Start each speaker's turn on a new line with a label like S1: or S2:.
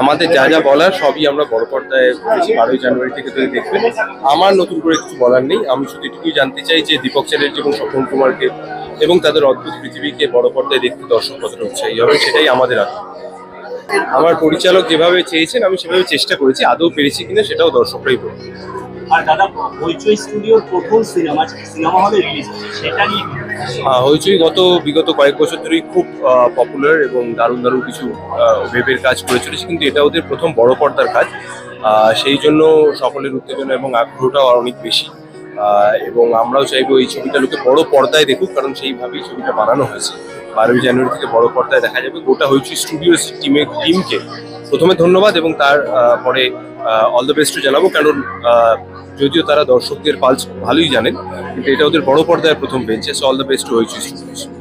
S1: আমাদের যা যা বলার সবই আমরা বড় পর্দায় বারোই জানুয়ারি থেকে তুমি দেখবেন। আমার নতুন করে কিছু বলার নেই। আমি শুধু এটুকুই জানতে চাই যে দীপক চ্যাটার্জি এবং স্বপন কুমারকে এবং তাদের অদ্ভুত পৃথিবীকে বড় পর্দায় দেখতে দর্শক কতটা উৎসাহী হবে, সেটাই আমাদের আশা আমার পরিচালক যেভাবে চেয়েছেন, আমি সেভাবে চেষ্টা করেছি, আদৌ পেরেছি কিনা সেটাও দর্শকরাই বলবে।
S2: আর দাদা স্টুডিওর প্রথম সিনেমা সিনেমা হলে রিলিজ সেটা নিয়ে
S1: হইচই গত বিগত কয়েক বছর ধরেই খুব পপুলার এবং দারুণ দারুণ কিছু ওয়েবের কাজ করে চলেছে কিন্তু এটা ওদের প্রথম বড় পর্দার কাজ। সেই জন্য সকলের উত্তেজনা এবং আগ্রহটাও আর অনেক বেশি। এবং আমরাও চাইব এই ছবিটা লোকে বড় পর্দায় দেখুক, কারণ সেইভাবেই ছবিটা বানানো হয়েছে। বারোই জানুয়ারি থেকে বড় পর্দায় দেখা যাবে। গোটা হইচই স্টুডিও টিমের টিমকে প্রথমে ধন্যবাদ এবং তার পরে অল দ্য বেস্টও জানাব। কারণ যদিও তারা দর্শকদের পালস ভালোই জানেন, কিন্তু এটা ওদের বড় পর্দায় প্রথম বেঞ্চে so all the best studios